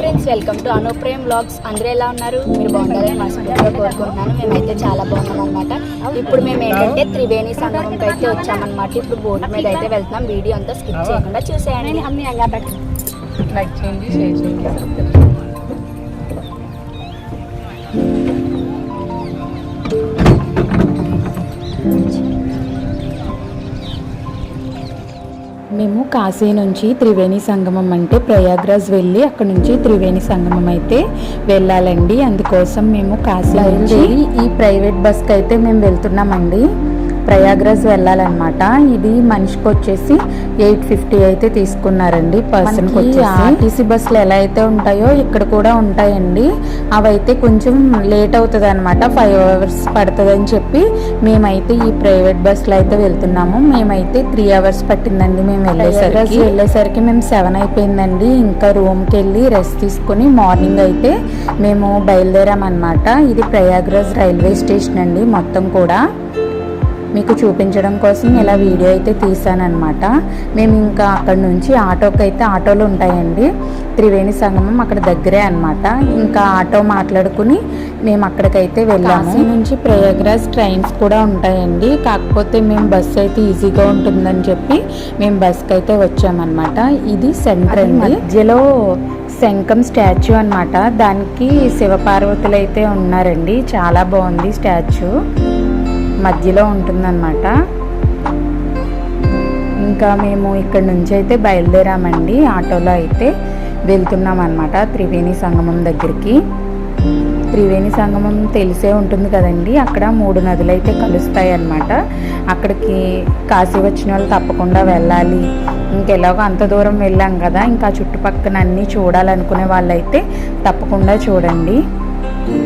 Friends welcome to Anuprem blogs అందరూ ఎలా ఉన్నారు? మీరు బాగుంటారని మనస్ఫూర్తిగా కోరుకుంటున్నాను. మేమైతే చాలా బాగున్నాం అనమాట ఇప్పుడు మేము ఏంటంటే త్రివేణి సంగమంకి అయితే వచ్చామన్నమాట. ఇప్పుడు బోట్ మీద అయితే వెళ్తున్నాం. వీడియో అంతా స్కిప్ చేయకుండా చూసేయండి. లైక్ చేయండి. మేము కాశీ నుంచి త్రివేణి సంగమం అంటే ప్రయాగ్రాజ్ వెళ్ళి అక్కడ నుంచి త్రివేణి సంగమం అయితే వెళ్ళాలండి. అందుకోసం మేము కాశీ నుంచి ఈ ప్రైవేట్ బస్కి అయితే మేము వెళ్తున్నామండి. ప్రయాగ్రాజ్ వెళ్ళాలన్నమాట. ఇది మనిషికి వచ్చేసి ఎయిట్ ఫిఫ్టీ అయితే తీసుకున్నారండి పర్సన్కి వచ్చేసి. ఆర్టీసీ బస్సులు ఎలా అయితే ఉంటాయో ఇక్కడ కూడా ఉంటాయండి. అవైతే కొంచెం లేట్ అవుతుంది అనమాట ఫైవ్ అవర్స్ పడుతుంది అని చెప్పి మేమైతే ఈ ప్రైవేట్ బస్సులో అయితే వెళ్తున్నాము. మేమైతే త్రీ అవర్స్ పట్టిందండి మేము వెళ్ళేసరికి. వెళ్ళేసరికి మేము సెవెన్ అయిపోయిందండి. ఇంకా రూమ్కి వెళ్ళి రెస్ట్ తీసుకుని మార్నింగ్ అయితే మేము బయలుదేరామన్నమాట. ఇది ప్రయాగ్రాజ్ రైల్వే స్టేషన్ అండి మొత్తం కూడా. మీకు చూపించడం కోసం ఇలా వీడియో అయితే తీసానమాట మేము ఇంకా అక్కడ నుంచి ఆటోకి అయితే ఆటోలు ఉంటాయండి. త్రివేణి సంగమం అక్కడ దగ్గరే అన్నమాట. ఇంకా ఆటో మాట్లాడుకుని మేము అక్కడికైతే వెళ్ళాము. నుంచి ప్రయాగ్రాజ్ ట్రైన్స్ కూడా ఉంటాయండి. కాకపోతే మేము బస్ అయితే ఈజీగా ఉంటుందని చెప్పి మేము బస్కి అయితే వచ్చామన్నమాట. ఇది సెంటర్ మధ్యలో శంఖం స్టాచ్యూ అన్నమాట. దానికి శివపార్వతులు అయితే ఉన్నారండి. చాలా బాగుంది స్టాచ్యూ. మధ్యలో ఉంటుందన్నమాట. ఇంకా మేము ఇక్కడ నుంచి అయితే బయలుదేరామండి ఆటోలో అయితే వెళ్తున్నాం అనమాట త్రివేణి సంగమం దగ్గరికి. త్రివేణి సంగమం తెలిసే ఉంటుంది కదండి అక్కడ మూడు నదులు అయితే కలుస్తాయి అన్నమాట అక్కడికి కాశీ వచ్చిన వాళ్ళు తప్పకుండా వెళ్ళాలి. ఇంకెలాగో అంత దూరం వెళ్ళాం కదా ఇంకా చుట్టుపక్కల అన్నీ చూడాలనుకునే వాళ్ళైతే తప్పకుండా చూడండి.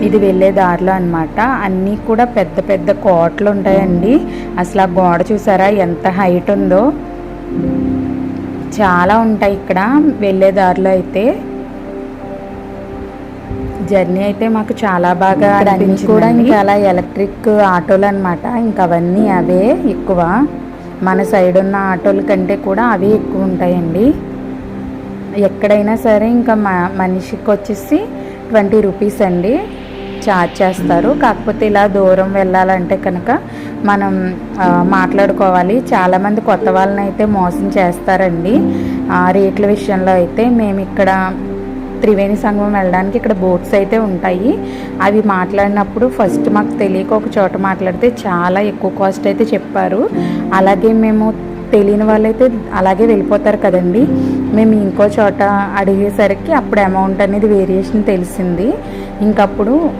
ఇది వెళ్ళే దారిలో అన్నమాట. అన్నీ కూడా పెద్ద పెద్ద కోటలు ఉంటాయండి. అసలు ఆ గోడ చూసారా ఎంత హైట్ ఉందో. చాలా ఉంటాయి ఇక్కడ వెళ్ళే దారిలో అయితే. జర్నీ అయితే మాకు చాలా బాగా అనిపించింది కూడా ఇంకా అలా ఎలక్ట్రిక్ ఆటోలు అనమాట ఇంకా అవన్నీ అవే ఎక్కువ. మన సైడ్ ఉన్న ఆటోల కంటే కూడా అవే ఎక్కువ ఉంటాయండి. ఎక్కడైనా సరే ఇంకా మ మనిషికి వచ్చేసి ట్వంటీ రూపీస్ అండి. ఛార్జ్ చేస్తారు. కాకపోతే ఇలా దూరం వెళ్ళాలంటే కనుక మనం మాట్లాడుకోవాలి. చాలామంది కొత్త వాళ్ళని అయితే మోసం చేస్తారండి. ఆ, రేట్ల విషయంలో అయితే మేము ఇక్కడ త్రివేణి సంఘం వెళ్ళడానికి ఇక్కడ బోట్స్ అయితే ఉంటాయి. అవి మాట్లాడినప్పుడు ఫస్ట్ మాకు తెలియక ఒక చోట మాట్లాడితే చాలా ఎక్కువ కాస్ట్ అయితే చెప్పారు. అలాగే మేము తెలియని వాళ్ళైతే అలాగే వెళ్ళిపోతారు కదండి. మేము ఇంకో చోట అడిగేసరికి అప్పుడు అమౌంట్ అనేది వేరియేషన్ తెలిసింది. ఇంకప్పుడు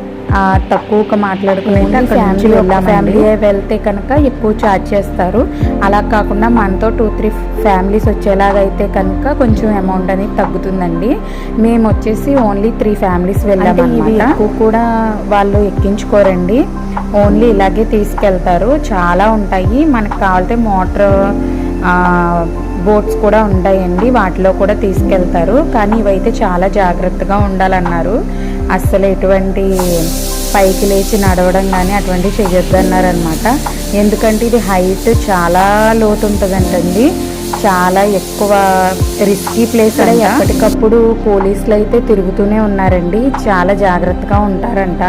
తక్కువగా మాట్లాడుకుని ఫ్యామిలీ ఫ్యామిలీ వెళ్తే కనుక ఎక్కువ ఛార్జ్ చేస్తారు. అలా కాకుండా మనతో టూ త్రీ ఫ్యామిలీస్ వచ్చేలాగైతే కనుక కొంచెం అమౌంట్ అనేది తగ్గుతుందండి. మేము వచ్చేసి ఓన్లీ త్రీ ఫ్యామిలీస్ వెళ్ళామన్నమాట. ఎక్కువ కూడా వాళ్ళు ఎక్కించుకోరండి. ఓన్లీ ఇలాగే తీసుకెళ్తారు. చాలా ఉంటాయి. మనకు కావాలంటే మోటార్ బోట్స్ కూడా ఉంటాయండి. వాటిలో కూడా తీసుకెళ్తారు. కానీ ఇవైతే చాలా జాగ్రత్తగా ఉండాలన్నారు. అస్సలు ఎటువంటి పైకి లేచి నడవడం కానీ అటువంటివి చేయొద్దు అన్నారనమాట ఎందుకంటే ఇది హైట్ చాలా లోతు ఉంటుందంటండి చాలా ఎక్కువ రిస్కీ ప్లేస్ అంట. ఎప్పటికప్పుడు పోలీసులు అయితే తిరుగుతూనే ఉన్నారండి. చాలా జాగ్రత్తగా ఉంటారంట.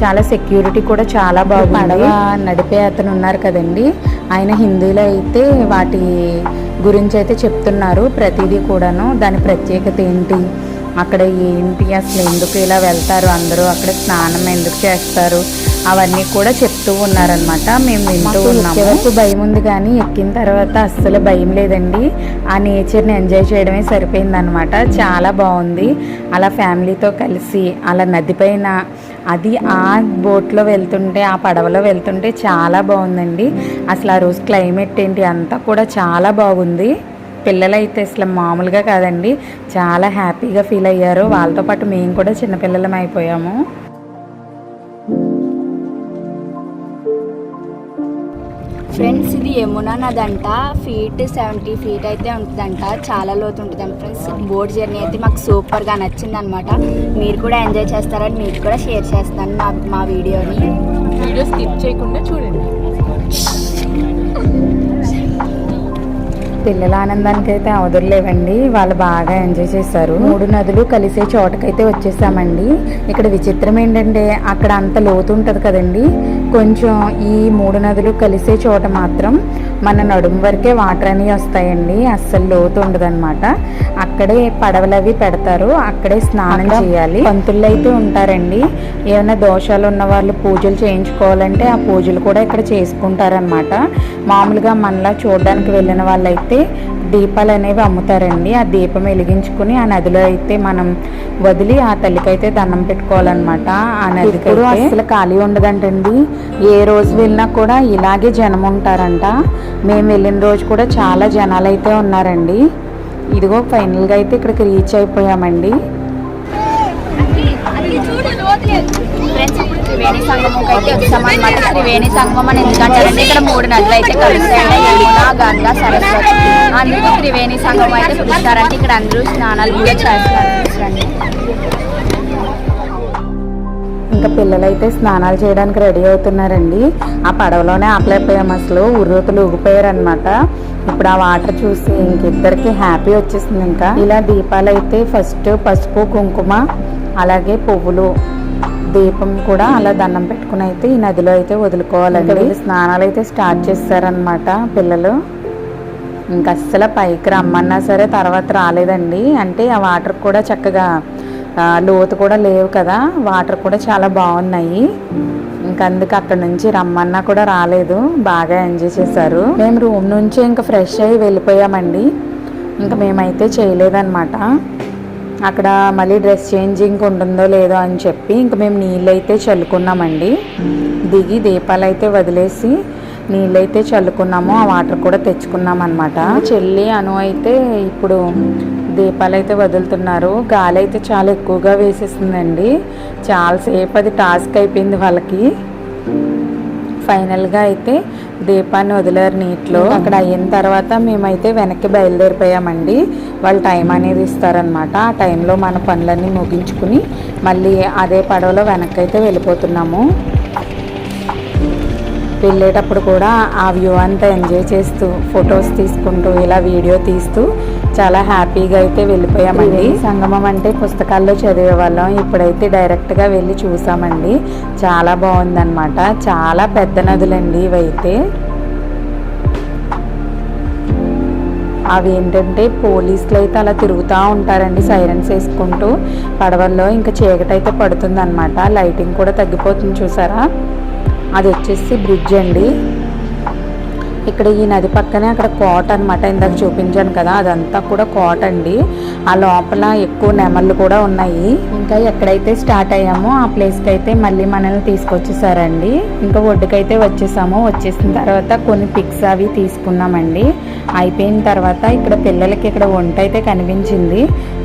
చాలా సెక్యూరిటీ కూడా చాలా బాగుంది. పడవ నడిపే అతను ఉన్నారు కదండి. ఆయన హిందీలో అయితే వాటి గురించి అయితే చెప్తున్నారు ప్రతిదీ కూడాను. దాని ప్రత్యేకత ఏంటి? అక్కడ ఏంటి అసలు ఎందుకు ఇలా వెళ్తారు అందరూ? అక్కడ స్నానం ఎందుకు చేస్తారు? అవన్నీ కూడా చెప్తూ ఉన్నారనమాట మేము వింటూ ఉన్నాము. వరకు భయం ఉంది కానీ ఎక్కిన తర్వాత అస్సలు భయం లేదండి. ఆ నేచర్ని ఎంజాయ్ చేయడమే సరిపోయిందనమాట చాలా బాగుంది. అలా ఫ్యామిలీతో కలిసి అలా నదిపైన అది ఆ బోట్లో వెళ్తుంటే ఆ పడవలో వెళ్తుంటే చాలా బాగుందండి. అసలు ఆ రోజు క్లైమేట్ ఏంటి అంతా కూడా చాలా బాగుంది. పిల్లలైతే అసలు మామూలుగా కాదండి. చాలా హ్యాపీగా ఫీల్ అయ్యారు. వాళ్ళతో పాటు మేము కూడా చిన్నపిల్లలం అయిపోయాము. ఫ్రెండ్స్ ఇది యమునా నదంట. ఫీట్ సెవెంటీ ఫీట్ అయితే ఉంటుందంట. చాలా లోతు ఉంటుంది ఫ్రెండ్స్. బోట్ జర్నీ అయితే మాకు సూపర్గా నచ్చింది అనమాట మీరు కూడా ఎంజాయ్ చేస్తారని మీకు కూడా షేర్ చేస్తాను నా మా వీడియోని. వీడియో స్కిప్ చేయకుండా చూడండి. పిల్లల ఆనందానికి అయితే అవధులేవండి వాళ్ళు బాగా ఎంజాయ్ చేశారు. మూడు నదులు కలిసే చోటకైతే వచ్చేసామండి. ఇక్కడ విచిత్రం ఏంటంటే అక్కడ అంత లోతు ఉంటుంది కదండి. కొంచెం ఈ మూడు నదులు కలిసే చోట మాత్రం మన నడుము వరకే వాటర్ అనేవి వస్తాయండి. అస్సలు లోతు ఉండదన్నమాట. అక్కడే పడవలు అవి పెడతారు. అక్కడే స్నానం చేయాలి. పంతులు అయితే ఉంటారండి. ఏమైనా దోషాలు ఉన్న వాళ్ళు పూజలు చేయించుకోవాలంటే ఆ పూజలు కూడా ఇక్కడ చేసుకుంటారనమాట మామూలుగా మనలా చూడడానికి వెళ్ళిన వాళ్ళైతే దీపాలు అనేవి అమ్ముతారండి. ఆ దీపం వెలిగించుకుని ఆ నదిలో అయితే మనం వదిలి ఆ తల్లికైతే దండం పెట్టుకోవాలన్నమాట. ఆ నదికి అసలు ఖాళీ ఉండదంటండి. ఏ రోజు వెళ్ళినా కూడా ఇలాగే జనం ఉంటారంట. మేము వెళ్ళిన రోజు కూడా చాలా జనాలు అయితే ఉన్నారండి. ఇదిగో ఫైనల్గా అయితే ఇక్కడికి రీచ్ అయిపోయామండి. ఫ్రెండ్స్ ఇప్పుడు త్రివేణి సంగమంకి అయితే వచ్చామన్నమాట త్రివేణి సంగమం అని ఎందుకంటారంటే ఇక్కడ మూడు నదులు అయితే కలుస్తాయండి యమున గంగా సరస్వతి అందుకు త్రివేణి సంగమం అయితే పిలుస్తారంటే ఇక్కడ అందరూ స్నానాలు కూడా చేస్తారు. ఇంకా పిల్లలైతే స్నానాలు చేయడానికి రెడీ అవుతున్నారండి. ఆ పడవలోనే ఆపలేకపోయాం అసలు. ఉర్రూతలు ఊగిపోయారు అనమాట ఇప్పుడు ఆ వాటర్ చూసి ఇంకిద్దరికి హ్యాపీ వచ్చేసింది ఇంకా. ఇలా దీపాలు అయితే ఫస్ట్ పసుపు కుంకుమ అలాగే పువ్వులు దీపం కూడా అలా దండం పెట్టుకుని అయితే ఈ నదిలో అయితే వదులుకోవాలండి. వీళ్ళు స్నానాలు అయితే స్టార్ట్ చేస్తారనమాట పిల్లలు. ఇంకా అస్సలు పైకి రమ్మన్నా సరే తర్వాత రాలేదండి. అంటే ఆ వాటర్ కూడా చక్కగా లోతు కూడా లేవు కదా వాటర్ కూడా చాలా బాగున్నాయి. ఇంకా అందుకు అక్కడ నుంచి రమ్మన్నా కూడా రాలేదు బాగా ఎంజాయ్ చేశారు. మేము రూమ్ నుంచి ఇంకా ఫ్రెష్ అయ్యి వెళ్ళిపోయామండి. ఇంకా మేమైతే చేయలేదన్నమాట. అక్కడ మళ్ళీ డ్రెస్ చేంజింగ్ ఉంటుందో లేదో అని చెప్పి ఇంకా మేము నీళ్ళు అయితే చల్లుకున్నామండి. దిగి దీపాలు అయితే వదిలేసి నీళ్ళైతే చల్లుకున్నాము ఆ వాటర్ కూడా తెచ్చుకున్నాం అనమాట చెల్లి అను అయితే ఇప్పుడు దీపాలు అయితే వదులుతున్నారు. గాలి అయితే చాలా ఎక్కువగా వేసేసిందండి చాలాసేపు అది టాస్క్ అయిపోయింది వాళ్ళకి. ఫైనల్గా అయితే దీపాన్ని వదిలేరు నీటిలో. అక్కడ అయిన తర్వాత మేమైతే వెనక్కి బయలుదేరిపోయామండి. వాళ్ళు టైం అనేది ఇస్తారనమాట ఆ టైంలో మన పనులన్నీ ముగించుకుని మళ్ళీ అదే పడవలో వెనక్కి అయితే వెళ్ళిపోతున్నాము. వెళ్ళేటప్పుడు కూడా ఆ వ్యూ అంతా ఎంజాయ్ చేస్తూ ఫొటోస్ తీసుకుంటూ ఇలా వీడియో తీస్తూ చాలా హ్యాపీగా అయితే వెళ్ళిపోయామండి. సంగమం అంటే పుస్తకాల్లో చదివే వాళ్ళం ఇప్పుడైతే డైరెక్ట్గా వెళ్ళి చూసామండి. చాలా బాగుందన్నమాట. చాలా పెద్ద నదులండి ఇవైతే. అవి ఏంటంటే పోలీసులు అయితే అలా తిరుగుతూ ఉంటారండి సైరన్స్ వేసుకుంటూ. పడవల్లో ఇంకా చీకటి అయితే పడుతుంది అనమాట లైటింగ్ కూడా తగ్గిపోతుంది చూసారా? అది వచ్చేసి బ్రిడ్జ్ అండి ఇక్కడ ఈ నది పక్కనే అక్కడ కోట అనమాట ఇందాక చూపించాను కదా అదంతా కూడా కోట అండి ఆ లోపల ఎక్కువ నెమళ్ళు కూడా ఉన్నాయి. ఇంకా ఎక్కడైతే స్టార్ట్ అయ్యామో ఆ ప్లేస్కి అయితే మళ్ళీ మనల్ని తీసుకొచ్చేసారండి ఇంకా ఒడ్డుకైతే వచ్చేసాము. వచ్చేసిన తర్వాత కొన్ని పిక్స్ అవి తీసుకున్నామండి. అయిపోయిన తర్వాత ఇక్కడ పిల్లలకి ఇక్కడ వంట అయితే కనిపించింది.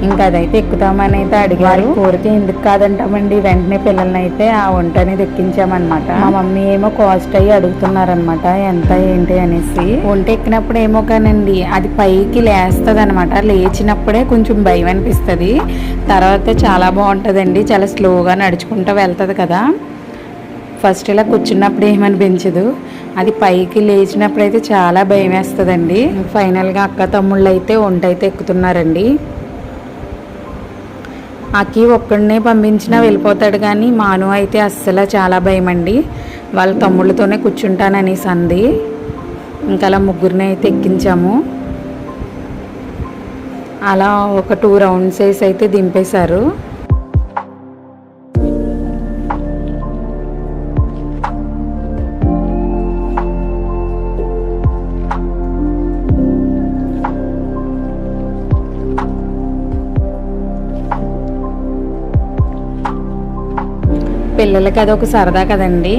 ఇంకా అదైతే ఎక్కుతామని అయితే అడిగారు. కోరిక ఎందుకు కాదంటామండి? వెంటనే పిల్లల్ని అయితే ఆ వంట అనేది ఎక్కించామన్నమాట మా మమ్మీ ఏమో కాస్ట్ అయ్యి అడుగుతున్నారనమాట ఎంత ఏంటి అనేసి. వంట ఎక్కినప్పుడు ఏమో కానండి అది పైకి లేస్తుంది అనమాట లేచినప్పుడే కొంచెం భయం అనిపిస్తుంది. తర్వాత చాలా బాగుంటుందండి. చాలా స్లోగా నడుచుకుంటూ వెళ్తుంది కదా. ఫస్ట్ ఇలా కూర్చున్నప్పుడు ఏమనిపించదు అది పైకి లేచినప్పుడు అయితే చాలా భయం వేస్తుందండి ఫైనల్గా అక్క తమ్ముళ్ళు అయితే వంట అయితే ఎక్కుతున్నారండి. అక్కి ఒక్కడినే పంపించినా వెళ్ళిపోతాడు కానీ మాను అయితే అస్సలు చాలా భయం అండి వాళ్ళ తమ్ముళ్ళతోనే కూర్చుంటాననేసి అంది ఇంకా అలా ముగ్గురిని అయితే ఎక్కించాము. అలా ఒక టూ రౌండ్స్ వేసి అయితే దింపేశారు. పిల్లలకి అదొక సరదా కదండి.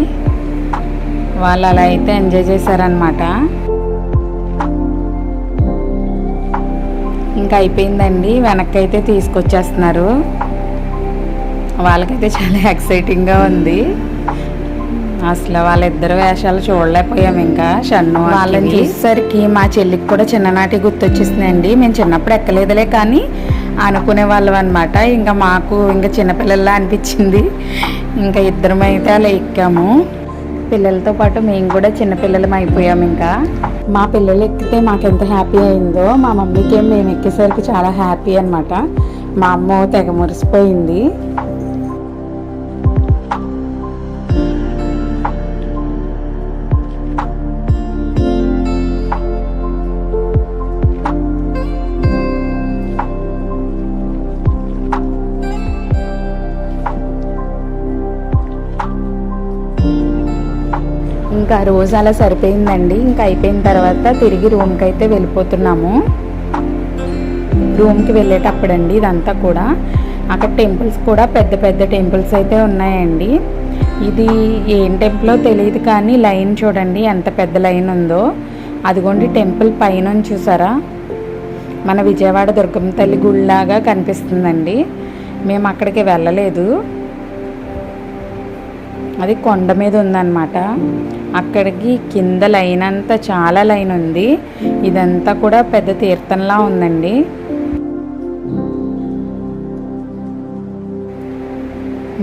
వాళ్ళు అలా అయితే ఎంజాయ్ చేశారనమాట ఇంకా అయిపోయిందండి. వెనక్కి అయితే తీసుకొచ్చేస్తున్నారు. వాళ్ళకైతే చాలా ఎక్సైటింగ్గా ఉంది. అసలు వాళ్ళిద్దరు వేషాలు చూడలేకపోయాం ఇంకా. షన్ను వాళ్ళని చూసేసరికి మా చెల్లికి కూడా చిన్ననాటి గుర్తొచ్చేసిందండి. మేము చిన్నప్పుడు ఎక్కలేదులే కానీ అనుకునే వాళ్ళం అనమాట ఇంకా మాకు ఇంకా చిన్నపిల్లల్లా అనిపించింది. ఇంకా ఇద్దరం అయితే అలా ఎక్కాము. పిల్లలతో పాటు మేము కూడా చిన్నపిల్లలం అయిపోయాం ఇంకా. మా పిల్లలు ఎక్కితే మాకు ఎంత హ్యాపీ అయిందో మా మమ్మీకి మేము ఎక్కేసరికి చాలా హ్యాపీ అన్నమాట. మా అమ్మ తెగ మురిసిపోయింది. ఇంకా ఆ రోజు అలా సరిపోయిందండి. ఇంకా అయిపోయిన తర్వాత తిరిగి రూమ్కి అయితే వెళ్ళిపోతున్నాము. రూమ్కి వెళ్ళేటప్పుడండి ఇదంతా కూడా. అక్కడ టెంపుల్స్ కూడా పెద్ద పెద్ద టెంపుల్స్ అయితే ఉన్నాయండి. ఇది ఏం టెంపులో తెలియదు కానీ లైన్ చూడండి ఎంత పెద్ద లైన్ ఉందో. అదిగోండి టెంపుల్ పైన చూసారా? మన విజయవాడ దుర్గమ్మ తల్లి గుడిలాగా కనిపిస్తుందండి. మేము అక్కడికి వెళ్ళలేదు. అది కొండ మీద ఉందన్నమాట. అక్కడికి కింద లైన్ అంతా చాలా లైన్ ఉంది. ఇదంతా కూడా పెద్ద తీర్థంలా ఉందండి.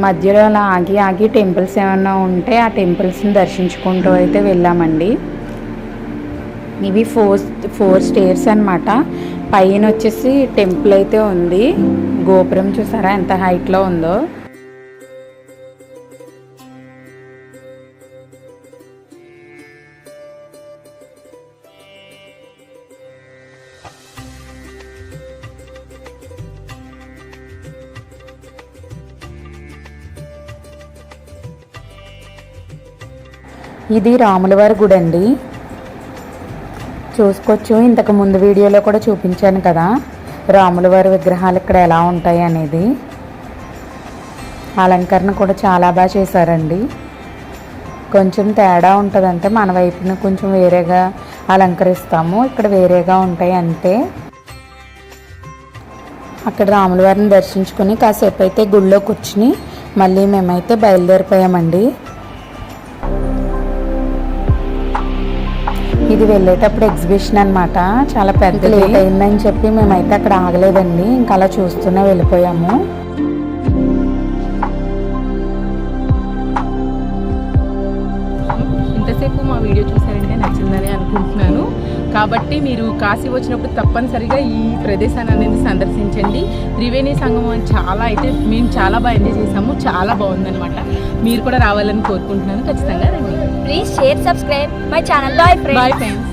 మధ్యలో అలా ఆగి ఆగి టెంపుల్స్ ఏమైనా ఉంటే ఆ టెంపుల్స్ని దర్శించుకుంటూ అయితే వెళ్ళామండి. ఇవి ఫోర్ ఫోర్ స్టేర్స్ అన్నమాట. పైన వచ్చేసి టెంపుల్ అయితే ఉంది. గోపురం చూసారా ఎంత హైట్లో ఉందో. ఇది రాములవారి గుడి అండి చూసుకోవచ్చు. ఇంతకు ముందు వీడియోలో కూడా చూపించాను కదా. రాములవారి విగ్రహాలు ఇక్కడ ఎలా ఉంటాయి అనేది. అలంకరణ కూడా చాలా బాగా చేశారండి. కొంచెం తేడా ఉంటుందంటే మన వైపున కొంచెం వేరేగా అలంకరిస్తాము. ఇక్కడ వేరేగా ఉంటాయి అంతే అక్కడ రాములవారిని దర్శించుకొని కాసేపు అయితే గుళ్ళో కూర్చుని మళ్ళీ మేమైతే బయలుదేరిపోయామండి. ఇది వెళ్ళేటప్పుడు ఎగ్జిబిషన్ అన్నమాట. చాలా పెద్ద లేట్ అయిందని చెప్పి మేమైతే అక్కడ ఆగలేదండి. ఇంకా అలా చూస్తూనే వెళ్ళిపోయాము. ఇంతసేపు మా వీడియో చూసారంటే నచ్చిందని అనుకుంటున్నాను. కాబట్టి మీరు కాశీ వచ్చినప్పుడు తప్పనిసరిగా ఈ ప్రదేశాన్ని అనేది సందర్శించండి. త్రివేణి సంగమం చాలా అయితే మేము చాలా బాగా ఎంజాయ్ చేసాము చాలా బాగుందన్నమాట. మీరు కూడా రావాలని కోరుకుంటున్నాను. ఖచ్చితంగా రండి. Please share, subscribe my channel. Bye friends. Bye friends.